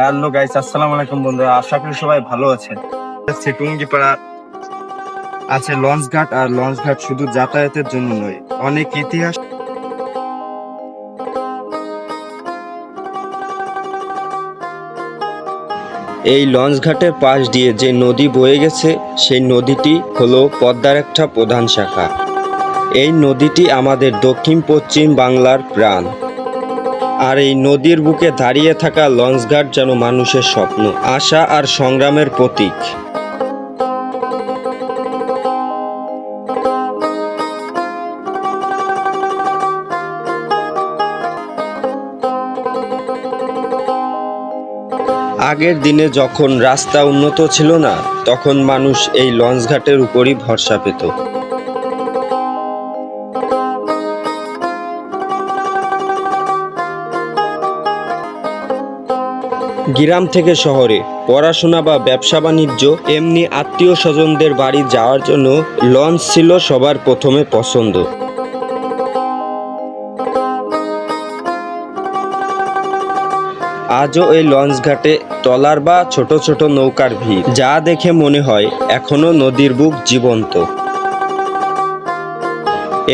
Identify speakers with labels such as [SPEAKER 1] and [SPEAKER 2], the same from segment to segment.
[SPEAKER 1] Hello guys আসসালামু আলাইকুম বন্ধুরা। আশা করি সবাই ভালো আছেন। আছে লঞ্চ ঘাট আর লঞ্চ ঘাট শুধু যাতায়াতের জন্য নয়, অনেক ইতিহাস
[SPEAKER 2] এই লঞ্চঘাটের পাশ দিয়ে যে নদী বয়ে গেছে, সেই নদীটি হলো পদ্মার একটা প্রধান শাখা। এই নদীটি আমাদের দক্ষিণ পশ্চিম বাংলার প্রাণ। আর এই নদীর বুকে দাঁড়িয়ে থাকা লঞ্চঘাট যেন মানুষের স্বপ্ন, আশা আর সংগ্রামের প্রতীক। আগের দিনে যখন রাস্তা উন্নত ছিল না, তখন মানুষ এই লঞ্চঘাটের উপরই ভরসা পেত। গ্রাম থেকে শহরে। পড়াশোনা বা ব্যবসা বাণিজ্য এমনি আত্মীয় স্বজনদের বাড়ি যাওয়ার জন্য লঞ্চ ছিল সবার প্রথমে পছন্দ। আজও এই লঞ্চ ঘাটে ট্রলার বা ছোট ছোট নৌকার ভিড়। যা দেখে মনে হয় এখনও নদীর বুক জীবন্ত।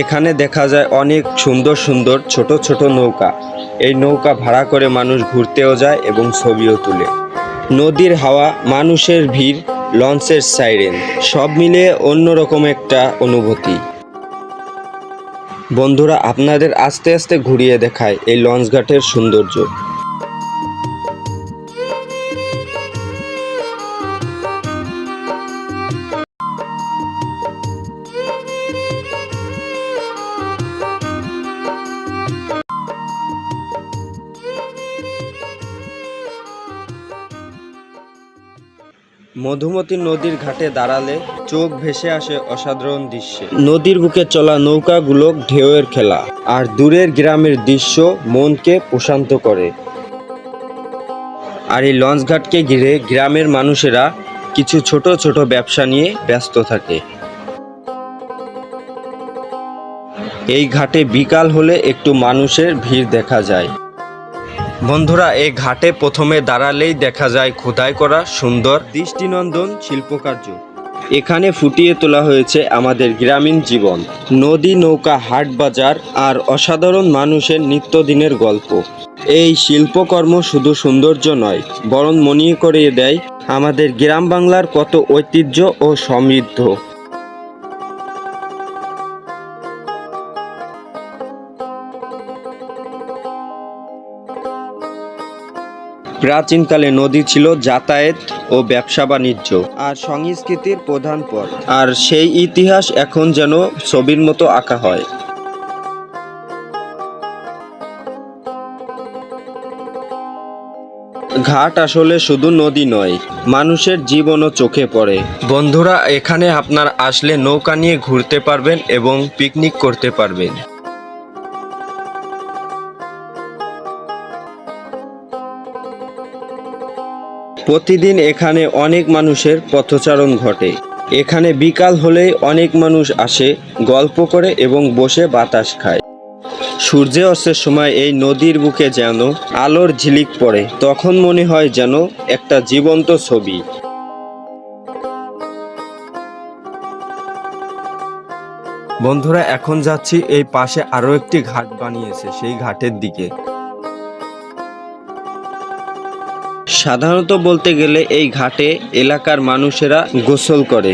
[SPEAKER 2] এখানে দেখা যায় অনেক সুন্দর সুন্দর ছোট ছোট নৌকা। এই নৌকা ভাড়া করে মানুষ ঘুরতেও যায় এবং ছবিও তুলে। নদীর হাওয়া, মানুষের ভিড়, লঞ্চের সাইরেন, সব মিলিয়ে অন্যরকম একটা অনুভূতি। বন্ধুরা, আপনাদের আস্তে আস্তে ঘুরিয়ে দেখায় এই লঞ্চ ঘাটের সৌন্দর্য। মধুমতি নদীর ঘাটে দাঁড়ালে চোখ ভেসে আসে অসাধারণ দৃশ্যে। নদীর বুকে চলা নৌকাগুলো ঢেউয়ের খেলা, আর দূরের গ্রামের দৃশ্য মনকে প্রশান্ত করে। আর এই লঞ্চঘাটকে ঘিরে গ্রামের মানুষেরা কিছু ছোট ছোট ব্যবসা নিয়ে ব্যস্ত থাকে। এই ঘাটে বিকাল হলে একটু মানুষের ভিড় দেখা যায়। বন্ধুরা, এই ঘাটে প্রথমে দাঁড়ালেই দেখা যায় খোদাই করা সুন্দর দৃষ্টিনন্দন শিল্পকার্য। এখানে ফুটিয়ে তোলা হয়েছে আমাদের গ্রামীণ জীবন। নদী, নৌকা, হাট বাজার আর অসাধারণ মানুষের নিত্যদিনের গল্প। এই শিল্পকর্ম শুধু সৌন্দর্য নয়, বরং মনে করিয়ে দেয় আমাদের গ্রাম বাংলার কত ঐতিহ্য ও সমৃদ্ধ। প্রাচীনকালে নদী ছিল যাতায়াত ও ব্যবসা বাণিজ্য। আর সংস্কৃতির প্রধান পথ। আর সেই ইতিহাস এখন যেন ছবির মতো আঁকা হয়। ঘাট আসলে শুধু নদী নয়, মানুষের জীবনও চোখে পড়ে। বন্ধুরা, এখানে আপনার আসলে নৌকা নিয়ে ঘুরতে পারবেন এবং পিকনিক করতে পারবেন। প্রতিদিন এখানে অনেক মানুষের পথচারণ ঘটে। এখানে বিকাল হলেই অনেক মানুষ আসে, গল্প করে এবং বসে বাতাস খায়। সূর্য অস্তের সময় এই নদীর বুকে যেন আলোর ঝিলিক পড়ে, তখন মনে হয় যেন একটা জীবন্ত ছবি। বন্ধুরা, এখন যাচ্ছি এই পাশে আরও একটি ঘাট বানিয়েছে, সেই ঘাটের দিকে। সাধারণত বলতে গেলে এই ঘাটে এলাকার মানুষেরা গোসল করে।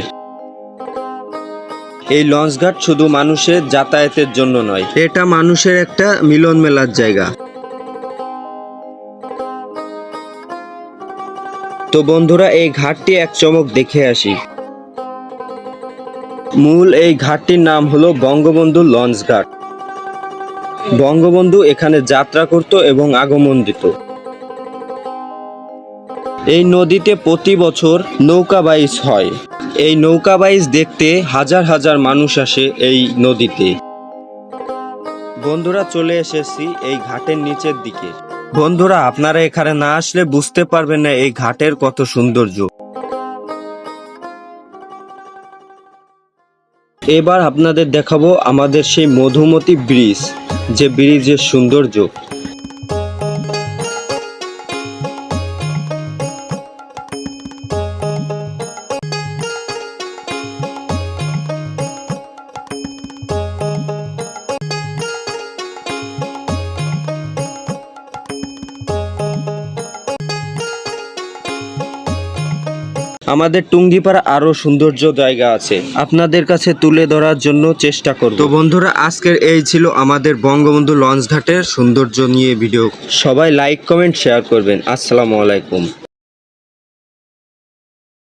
[SPEAKER 2] এই লঞ্চ ঘাট শুধু মানুষের যাতায়াতের জন্য নয়, এটা মানুষের একটা মিলন মেলার জায়গা। তো বন্ধুরা, এই ঘাটটি এক চমক দেখে আসি। মূল এই ঘাটটির নাম হলো বঙ্গবন্ধু লঞ্চ ঘাট। বঙ্গবন্ধু এখানে যাত্রা করত এবং আগমন দিত। এই নদীতে প্রতি বছর নৌকা বাইচ হয়। এই নৌকা বাইচ দেখতে হাজার হাজার মানুষ আসে এই নদীতে। বন্ধুরা, চলে এসেছি এই ঘাটের নিচের দিকে। বন্ধুরা, আপনারা এখানে না আসলে বুঝতে পারবেন না এই ঘাটের কত সৌন্দর্য। এবার আপনাদের দেখাবো আমাদের সেই মধুমতি ব্রিজ, যে ব্রিজের সৌন্দর্য। আমাদের টুঙ্গিপাড়া আরও সৌন্দর্য জায়গা আছে। আপনাদের কাছে তুলে ধরার জন্য চেষ্টা করব। তো বন্ধুরা আজকের এই ছিল আমাদের বঙ্গবন্ধু লঞ্চ ঘাটের সৌন্দর্য নিয়ে ভিডিও। সবাই লাইক কমেন্ট শেয়ার করবেন। আসসালামু আলাইকুম।